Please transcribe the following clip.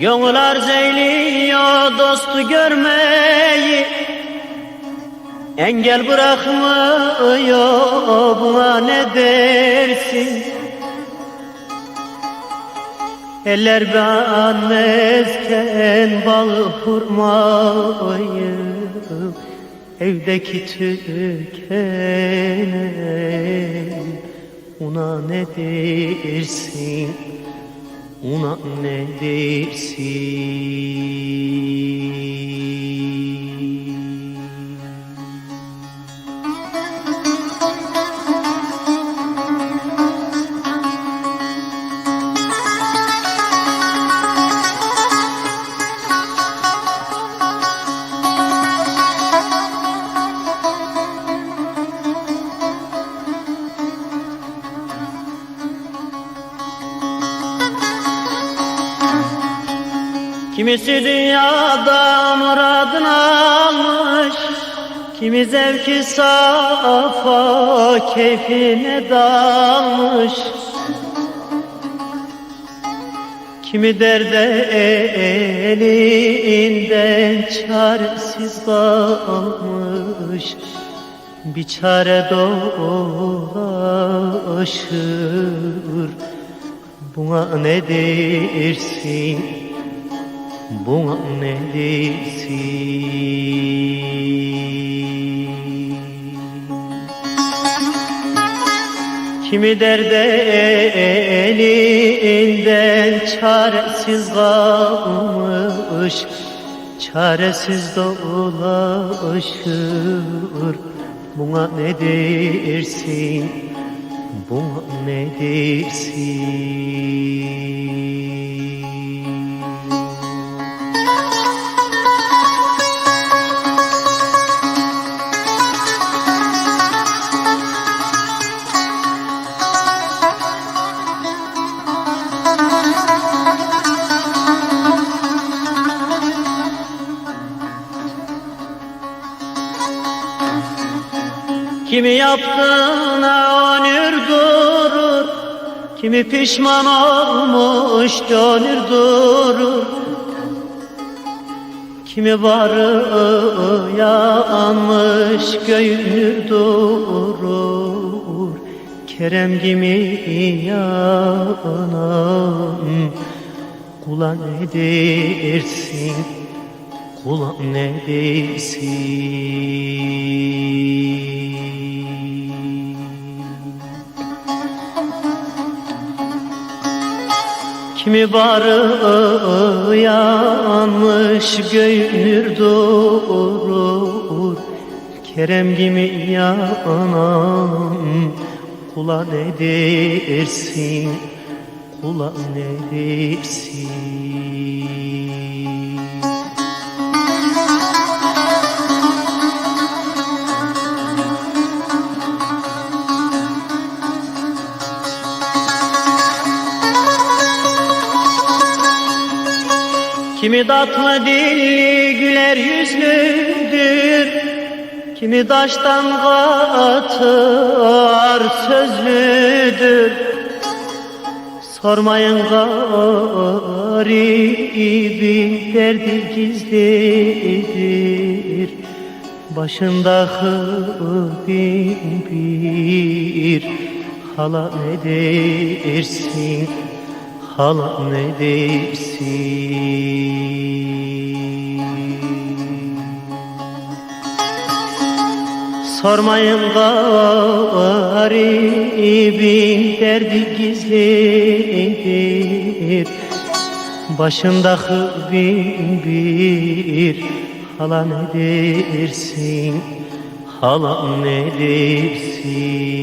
Gönül arz dostu görmeyi. Engel bırakmıyor buna ne dersin? Eller beğenmezken bal hurmayı Evdeki tükene Una ne dersin Una ne dersin Kimisi dünyada muradını almış Kimi zevki safa keyfine dalmış Kimi derde elinden çaresiz kalmış Bir çare dolaşır Buna ne dersin? Buna ne dersin? Kimi derde elinden çaresiz kalmış Çaresiz dolaşır Buna ne dersin? Buna ne dersin? Kimi yaptığına onur durur? Kimi pişman olmuş gönül durur? Kimi varı yanmış göğünür durur? Kerem gibi yanan Kula ne dersin? Kula ne dersin Kimi barı yanmış göğünür durur? Kerem gibi yanan Kula ne dersin? Kula ne dersin Kimi tatlı dilli güler yüzlüdür Kimi taştan katar sözlüdür. Sormayın garibi derdi gizlidir Başındaki bin bir hala ne Hala ne dersin Sormayın garibin derdi gizlidir Başındaki bin bir hala ne dersin Hala ne dersin